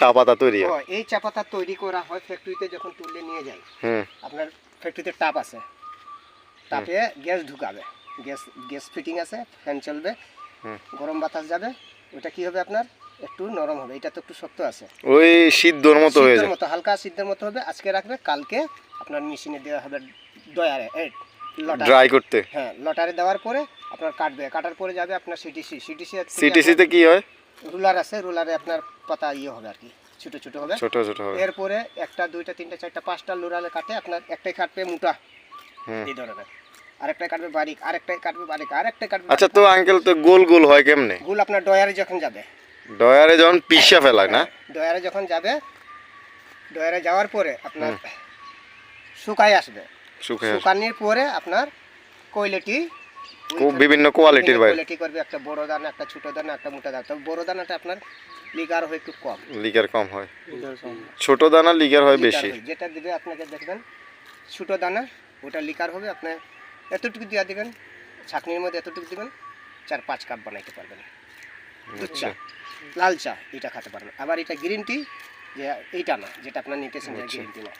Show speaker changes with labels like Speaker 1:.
Speaker 1: চা পাতা তৈরি হয়।
Speaker 2: এই চা পাতা তৈরি করা হয় ফ্যাক্টরিতে যখন তুলে নিয়ে যায়
Speaker 1: হুম
Speaker 2: আপনার ফ্যাক্টরিতে টাপ আছে। টাপে গ্যাস ঢুকাবে। গ্যাস গ্যাস ফিটিং আছে ফ্যান চলবে
Speaker 1: হুম।
Speaker 2: গরম বাতাস যাবে ওটা কি হবে আপনার? একটু নরম হবে এটা তো একটু শক্ত আছে।
Speaker 1: ওই সিদ্ধর মতো হয়ে যায়।
Speaker 2: মতো হালকা সিদ্ধের মতো হবে আজকে রাখবে কালকে আপনার মেশিনে দেওয়া হবে ডয়ারে
Speaker 1: ড্রাই করতে।
Speaker 2: হ্যাঁ লটারে দেওয়ার পরে আপনার কাটবে কাটার পরে যাবে আপনার সিটিসি সিটিসি
Speaker 1: সিটিসিতে কি হয়?
Speaker 2: রুলার আছে রুলারে আপনার পাতা ইয়ে হবে আর কি ছোট ছোট হবে।
Speaker 1: ছোট ছোট হবে।
Speaker 2: এরপরে একটা দুইটা তিনটা চারটা পাঁচটা লুরালে কাটে আপনার একটাই কাটবে মোটা। এই ধরনের। আরেকটাই কাটবে বারিক আরেকটাই কাটবে বারিক আরেকটাই কাটবে
Speaker 1: আচ্ছা তো আঙ্কেল তো গোল গোল হয় কেমনে?
Speaker 2: গোল আপনার ডয়ারে যখন যাবে।
Speaker 1: ডয়ারে যখন পিসা ফেলায় না?
Speaker 2: ডয়ারে যখন যাবে ডয়ারে যাওয়ার পরে আপনার শুকায় আসবে।
Speaker 1: শুকে আসে।
Speaker 2: শুকানির পরে আপনার কয়লেটি
Speaker 1: বিভিন্ন কোয়ালিটির বাইরে
Speaker 2: কোয়ালিটি করবে একটা বড় দানা একটা ছোট দানা একটা মোটা দানা। তবে বড় দানাটা আপনার লিগার হয় একটু কম।
Speaker 1: লিগার কম হয়। ছোট দানা লিগার হয় বেশি।
Speaker 2: যেটা দিবে আপনাকে দেখবেন ছোট দানা ওটা লিকার হবে আপনি এতটুকু দিয়া দিবেন ছাকনির মধ্যে এতটুকু দিবেন চার পাঁচ কাপ বানাইতে পারবেন। দুধ চা লাল চা এটা খেতে পারবেন। আবার এটা গ্রিন টি যে এইটা না যেটা আপনার নিতেছেন
Speaker 1: আচ্ছা।
Speaker 2: গ্রিন টি না।